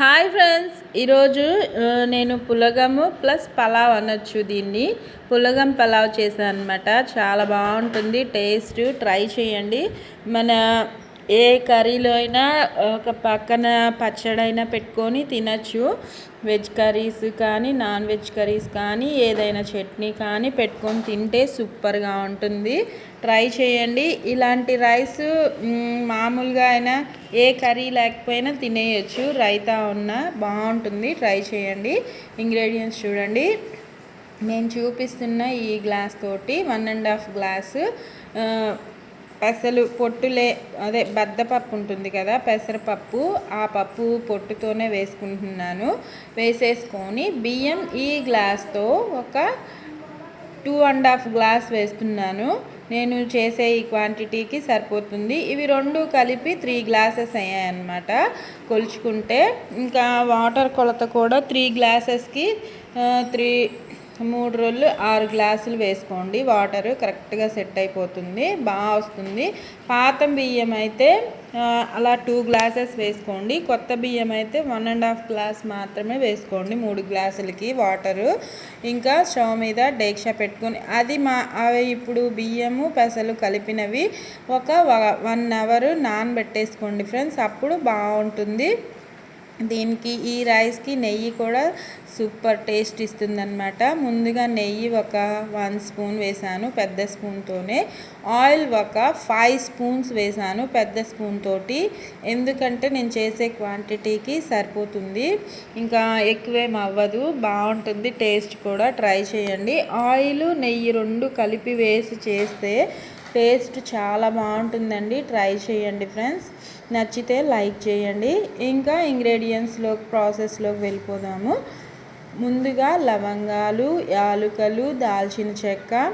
Hi friends ఈరోజు నేను పులగము plus pulao అనొచ్చు దీన్ని. పులగం పలావ్ చేశాను అనమాట చాలా బాగుంటుంది టేస్ట్ ట్రై చేయండి. మన ఏ కర్రీలో అయినా ఒక పక్కన పచ్చడైనా పెట్టుకొని తినచ్చు. వెజ్ కర్రీస్ కానీ నాన్ వెజ్ కర్రీస్ కానీ ఏదైనా చట్నీ కానీ పెట్టుకొని తింటే సూపర్గా ఉంటుంది. ట్రై చేయండి. ఇలాంటి రైస్ మామూలుగా అయినా ఏ కర్రీ లేకపోయినా తినేయచ్చు. రైతా ఉన్న బాగుంటుంది. ట్రై చేయండి. ఇంగ్రీడియంట్స్ చూడండి. నేను చూపిస్తున్న ఈ గ్లాస్ తోటి వన్ అండ్ హాఫ్ గ్లాసు పెసలు పొట్టులే అదే బద్దపప్పు ఉంటుంది కదా పెసరపప్పు ఆ పప్పు పొట్టుతోనే వేసుకుంటున్నాను. వేసేసుకొని బియ్యం ఈ గ్లాస్తో ఒక టూ అండ్ హాఫ్ గ్లాస్ వేస్తున్నాను. నేను చేసే ఈ క్వాంటిటీకి సరిపోతుంది. ఇవి రెండు కలిపి త్రీ గ్లాసెస్ అయ్యాయన్నమాట. కొలుచుకుంటే ఇంకా వాటర్ కొలత కూడా త్రీ గ్లాసెస్కి త్రీ మూడు రోజులు ఆరు గ్లాసులు వేసుకోండి. వాటర్ కరెక్ట్గా సెట్ అయిపోతుంది. బాగా వస్తుంది. పాత బియ్యం అయితే అలా టూ గ్లాసెస్ వేసుకోండి. కొత్త బియ్యం అయితే వన్ అండ్ హాఫ్ గ్లాస్ మాత్రమే వేసుకోండి మూడు గ్లాసులకి వాటరు. ఇంకా స్టవ్ మీద డేక్షా పెట్టుకొని అది మా అవి ఇప్పుడు బియ్యము పెసలు కలిపినవి ఒక వన్ అవర్ నానబెట్టేసుకోండి ఫ్రెండ్స్. అప్పుడు బాగుంటుంది. దీనికి ఈ రైస్కి నెయ్యి కూడా సూపర్ టేస్ట్ ఇస్తుందన్నమాట. ముందుగా నెయ్యి ఒక వన్ స్పూన్ వేసాను పెద్ద స్పూన్తోనే. ఆయిల్ ఒక ఫైవ్ స్పూన్స్ వేసాను పెద్ద స్పూన్ తోటి. ఎందుకంటే నేను చేసే క్వాంటిటీకి సరిపోతుంది. ఇంకా ఎక్కువేం అవ్వదు. బాగుంటుంది. టేస్ట్ కూడా ట్రై చేయండి. ఆయిల్ నెయ్యి రెండు కలిపి వేసి చేస్తే టేస్ట్ చాలా బాగుంటుందండి. ట్రై చేయండి ఫ్రెండ్స్. నచ్చితే లైక్ చేయండి. ఇంకా ఇంగ్రీడియంట్స్లో ప్రాసెస్లోకి వెళ్ళిపోదాము. ముందుగా లవంగాలు యాలుకలు దాల్చిన చెక్క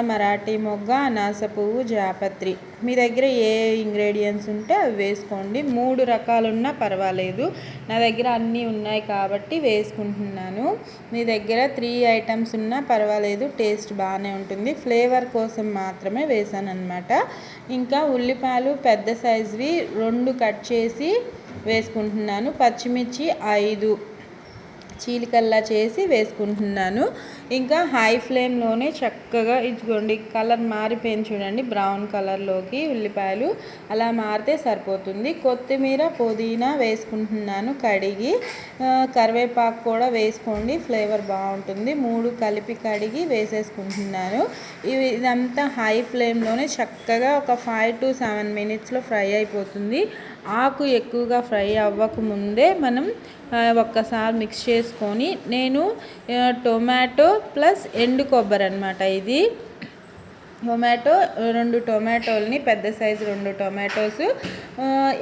మరాఠీ మొగ్గ అనాస పువ్వు జాపత్రి. మీ దగ్గర ఏ ఇంగ్రీడియంట్స్ ఉంటే అవి వేసుకోండి. మూడు రకాలున్నా పర్వాలేదు. నా దగ్గర అన్నీ ఉన్నాయి కాబట్టి వేసుకుంటున్నాను. మీ దగ్గర త్రీ ఐటమ్స్ ఉన్నా పర్వాలేదు. టేస్ట్ బాగానే ఉంటుంది. ఫ్లేవర్ కోసం మాత్రమే వేసాను ఇంకా ఉల్లిపాయలు పెద్ద సైజువి రెండు కట్ చేసి వేసుకుంటున్నాను. పచ్చిమిర్చి ఐదు. చీలికల్లా చేసి వేసుకుంటున్నాను. ఇంకా హై ఫ్లేమ్లోనే చక్కగా ఇచ్చుకోండి కలర్ మారిపోయింది చూడండి బ్రౌన్ కలర్లోకి ఉల్లిపాయలు అలా మారితే సరిపోతుంది. కొత్తిమీర పుదీనా వేసుకుంటున్నాను కడిగి. కరివేపాకు కూడా వేసుకోండి ఫ్లేవర్ బాగుంటుంది. మూడు కలిపి కడిగి వేసేసుకుంటున్నాను. ఇవి ఇదంతా హై ఫ్లేమ్లోనే చక్కగా ఒక ఫైవ్ టు సెవెన్ మినిట్స్లో ఫ్రై అయిపోతుంది. ఆకు ఎక్కువగా ఫ్రై అవ్వకముందే మనం ఒక్కసారి మిక్స్ చేసుకొని నేను టొమాటో ప్లస్ ఎండు కొబ్బరి అనమాట ఇది. టొమాటో రెండు టొమాటోల్ని పెద్ద సైజు రెండు టొమాటోస్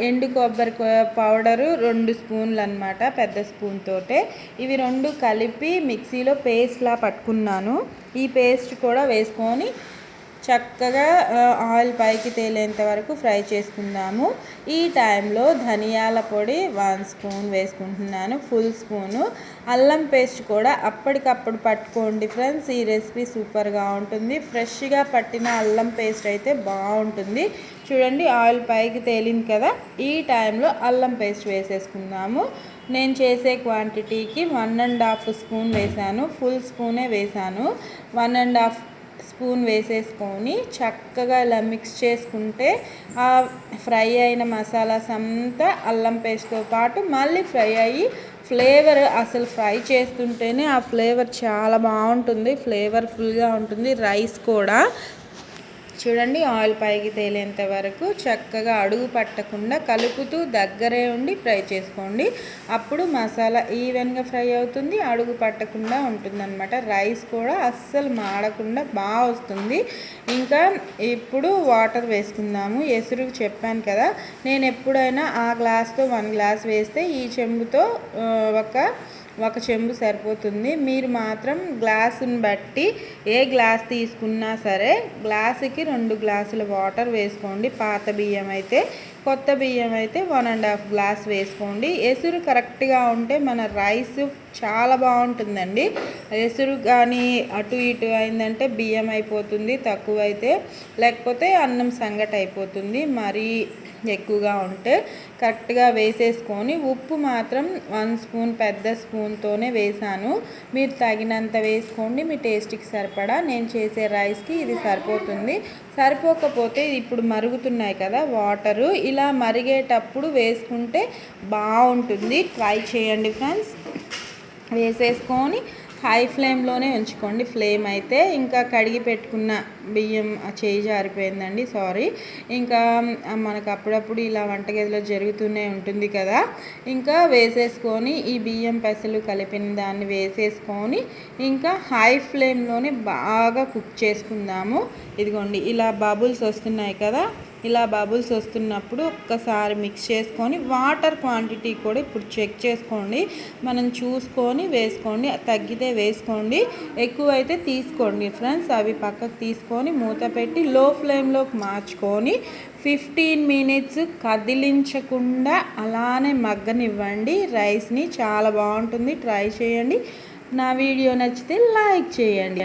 ఎండు కొబ్బరి పౌడరు రెండు స్పూన్లు అనమాట పెద్ద స్పూన్ తోటే. ఇవి రెండు కలిపి మిక్సీలో పేస్ట్లా పట్టుకున్నాను. ఈ పేస్ట్ కూడా వేసుకొని చక్కగా ఆయిల్ పైకి తేలేంత వరకు ఫ్రై చేసుకుందాము. ఈ టైంలో ధనియాల పొడి వన్ స్పూన్ వేసుకుంటున్నాను ఫుల్ స్పూను. అల్లం పేస్ట్ కూడా అప్పటికప్పుడు పట్టుకోండి ఫ్రెండ్స్ ఈ రెసిపీ సూపర్గా ఉంటుంది. ఫ్రెష్గా పట్టిన అల్లం పేస్ట్ అయితే బాగుంటుంది. చూడండి ఆయిల్ పైకి తేలింది కదా ఈ టైంలో అల్లం పేస్ట్ వేసేసుకుందాము. నేను చేసే క్వాంటిటీకి వన్ అండ్ హాఫ్ స్పూన్ వేసాను ఫుల్ స్పూనే వేసాను వన్ అండ్ హాఫ్ స్పూన్ వేసేసుకొని చక్కగా ఇలా మిక్స్ చేసుకుంటే ఆ ఫ్రై అయిన మసాలాస్ అంతా అల్లం పేస్ట్తో పాటు మళ్ళీ ఫ్రై అయ్యి ఫ్లేవర్ అసలు ఫ్రై చేస్తుంటేనే ఆ ఫ్లేవర్ చాలా బాగుంటుంది ఫ్లేవర్ఫుల్గా ఉంటుంది రైస్ కూడా. చూడండి ఆయిల్ పైకి తేలేంత వరకు చక్కగా అడుగు పట్టకుండా కలుపుతూ దగ్గరే ఉండి ఫ్రై చేసుకోండి. అప్పుడు మసాలా ఈవెన్గా ఫ్రై అవుతుంది అడుగు పట్టకుండా ఉంటుందన్నమాట. రైస్ కూడా అస్సలు మాడకుండా బాగా వస్తుంది. ఇంకా ఇప్పుడు వాటర్ వేసుకుందాము. ఎసురు చెప్పాను కదా నేను ఎప్పుడైనా ఆ గ్లాస్తో వన్ గ్లాస్ వేస్తే ఈ చెంబుతో ఒక ఒక చెంబు సరిపోతుంది. మీరు మాత్రం గ్లాసుని బట్టి ఏ గ్లాస్ తీసుకున్నా సరే గ్లాసుకి రెండు గ్లాసుల వాటర్ వేసుకోండి. పాత బియ్యం అయితే కొత్త బియ్యం అయితే వన్ అండ్ హాఫ్ గ్లాస్ వేసుకోండి. ఎసురు కరెక్ట్గా ఉంటే మన రైస్ చాలా బాగుంటుందండి. ఎసురు కానీ అటు ఇటు అయిందంటే బియ్యం అయిపోతుంది తక్కువ అయితే లేకపోతే అన్నం సంగటి అయిపోతుంది మరీ ఎక్కువగా ఉంటే కరెక్ట్గా వేసేసుకొని ఉప్పు మాత్రం వన్ స్పూన్ పెద్ద స్పూన్తోనే వేసాను. మీరు తగినంత వేసుకోండి మీ టేస్ట్కి సరిపడా. నేను చేసే రైస్కి ఇది సరిపోతుంది. సరిపోకపోతే ఇప్పుడు మరుగుతున్నాయి కదా వాటరు. ఇలా మరిగేటప్పుడు వేసుకుంటే బాగుంటుంది. ట్రై చేయండి ఫ్రెండ్స్. వేసేసుకొని హై ఫ్లేమ్లోనే ఉంచుకోండి. ఫ్లేమ్ అయితే ఇంకా కడిగి పెట్టుకున్న బియ్యం చేయి జారిపోయిందండి. సారీ ఇంకా మనకు అప్పుడప్పుడు ఇలా వంటగదిలో జరుగుతూనే ఉంటుంది కదా. ఇంకా వేసేసుకొని ఈ బియ్యం పెసలు కలిపిన దాన్ని వేసేసుకొని ఇంకా హై ఫ్లేమ్లోనే బాగా కుక్ చేసుకుందాము. ఇదిగోండి ఇలా బబుల్స్ వస్తున్నాయి కదా ఇలా బబుల్స్ వస్తున్నప్పుడు ఒక్కసారి మిక్స్ చేసుకొని వాటర్ క్వాంటిటీ కూడా ఇప్పుడు చెక్ చేసుకోండి. మనం చూసుకొని వేసుకోండి తగ్గితే వేసుకోండి. ఎక్కువైతే తీసుకోండి ఫ్రెండ్స్ అవి పక్కకు తీసుకొని మూత పెట్టి లో ఫ్లేమ్లోకి మార్చుకొని ఫిఫ్టీన్ మినిట్స్ కదిలించకుండా అలానే మగ్గనివ్వండి. రైస్ని చాలా బాగుంటుంది ట్రై చేయండి. నా వీడియో నచ్చితే లైక్ చేయండి.